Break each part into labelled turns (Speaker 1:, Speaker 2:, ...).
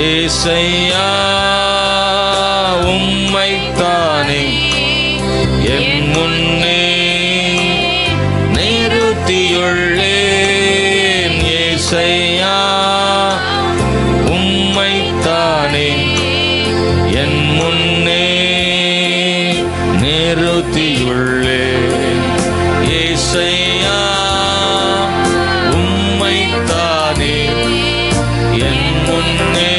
Speaker 1: ஏசையா உம்மைத்தானே என் முன்னே நிறுத்தியுள்ளேன். ஏசையா உம்மைத்தானே என் முன்னே நிறுத்தியுள்ளேன். ஏசையா உம்மைத்தானே என் முன்னே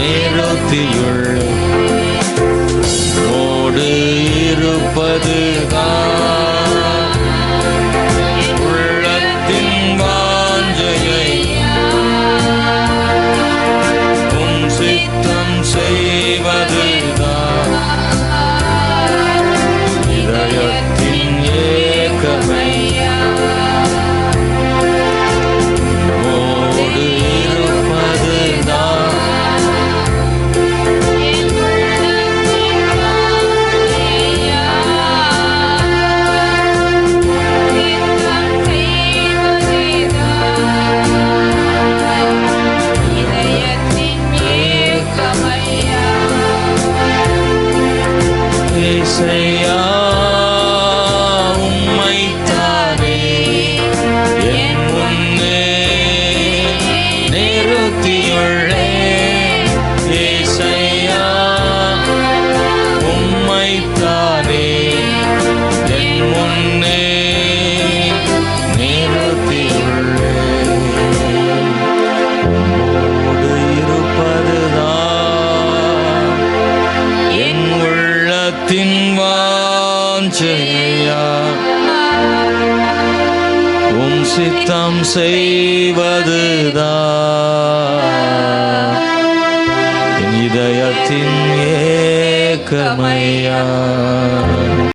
Speaker 1: நிறுத்தியுள்ளேன் ஓடு இசையா உம்மைத்தானே வாஞ்சையா உம் சித்தம் செய்வதுதான் இதயத்தின் ஏக்கமையா?